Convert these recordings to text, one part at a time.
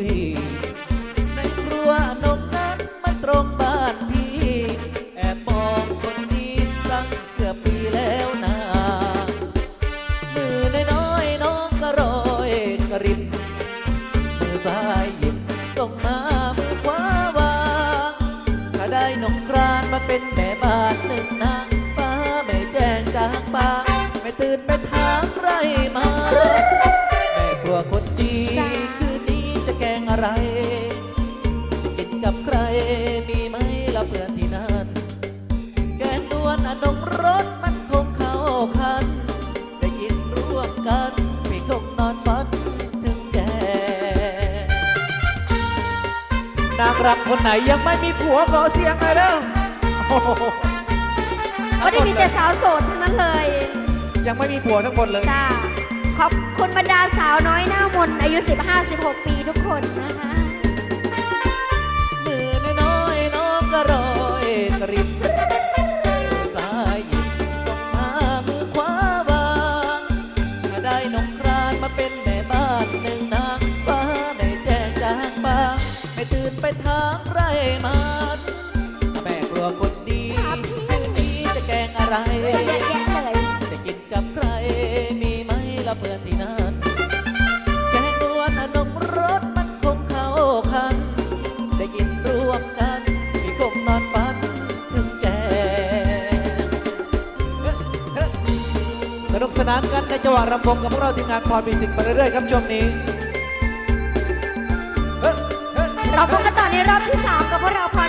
กวันกวีในครัวนมนั้นมันตรง นอนงรสมันคงเข้าคัน ได้กินร่วมกันพี่คงนอนฝันถึงแก่นางรำคนไหนยังไม่มีผัวขอเสียงหน่อยเด้อโอ้โหวันนี้มีแต่สาวโสดทั้งนั้นเลยยังไม่มีผัวทั้งหมดเลย จ้าขอบคุณบรรดาสาวน้อยหน้ามนต์อายุ 15-16 ปีทุกคนนะคะ เป็นแม่บ้านหนึ่งนางฟ้าไม่แจ้งจางบางไม่ตื่นไปทางไรมันแม่กลัวคนดีคืนนี้จะแกงอะไรานกันในจังหวะรำวงกับพวกเราทีมงานพรมิสิกไปเรื่อยๆครับช่วงนี้เฮ้เฮ้เราพบกันต่อในรอบที่ 3 กับพวกเราพร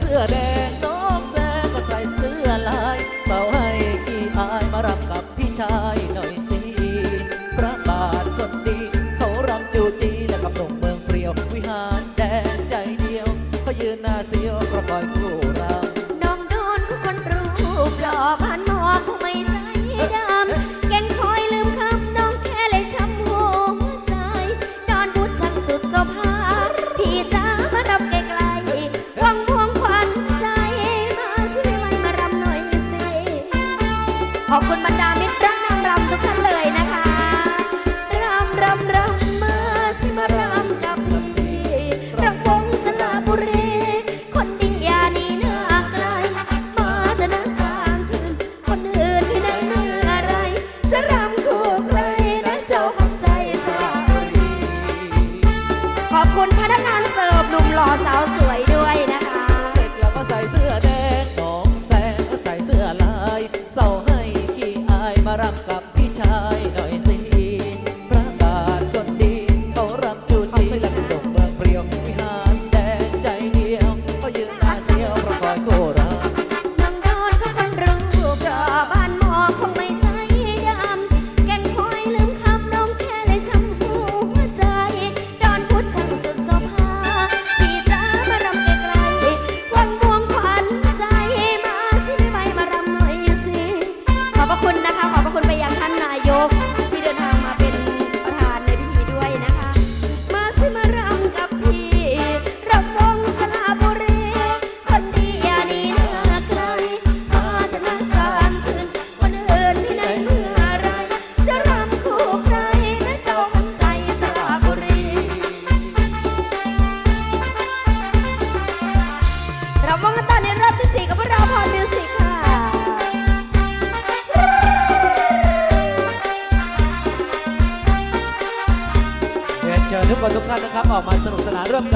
เสื้อแดงน้องแซงก็ใส่เสื้อลายเสาให้กี่อายมารำกับพี่ชายหน่อยสิพระบาทคนดีเขารำจูจีและกับหนุ่มเมืองเปรียว วิหารแดงใจเดียวเขายืนหน้าเสียวก็คอย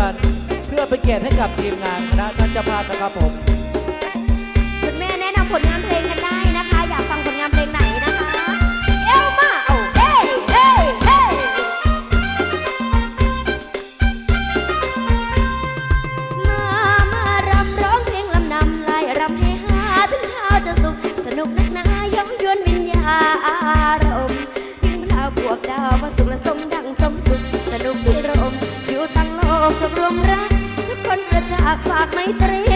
ัน เพื่อเป็นเกียรติให้กับทีมงานคณะท่านเจ้าภาพนะครับผม คุณแม่แนะนำผลงานเพลงกันได้นะคะ อยากฟังผลงานเพลงไหนนะคะ เอลมาเอ้เฮ้เฮ้เฮ้มามารำร้องเพลงลำนำลายรำให้ฮาถึงเท้าจะสุขสนุกนักหนาย้มยวนวิญญาณอารมณ์ถึงพาบวกดาวพระสุขและสมากฝากไม่ตรี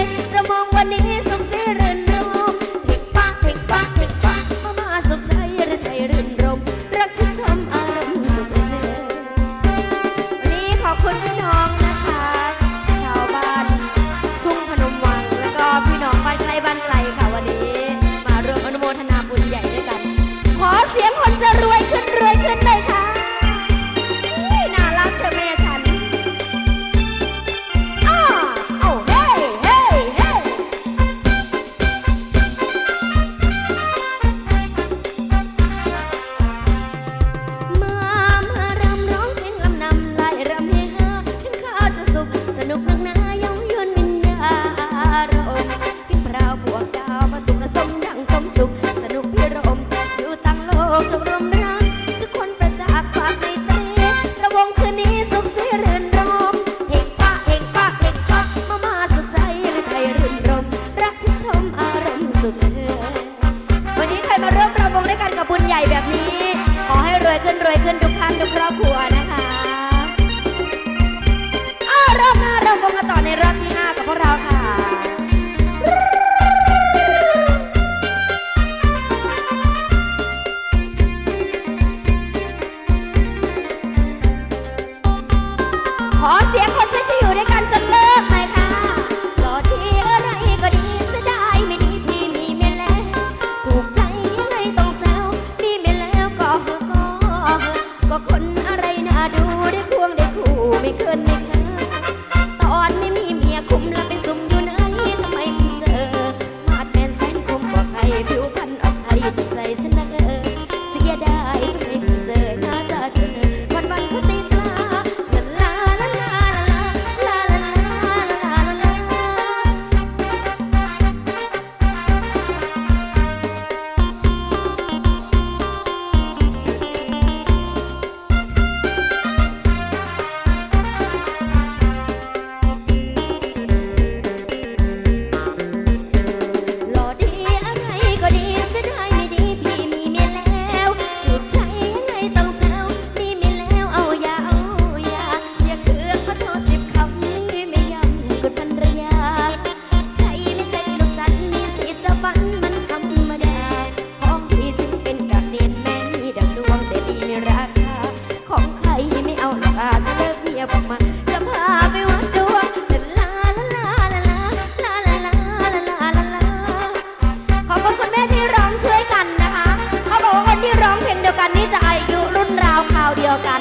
เดียวกัน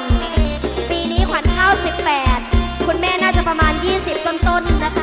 ปีนี้ขวัญเข้า 18 คุณแม่น่าจะประมาณ 20 ต้นๆนนะคะ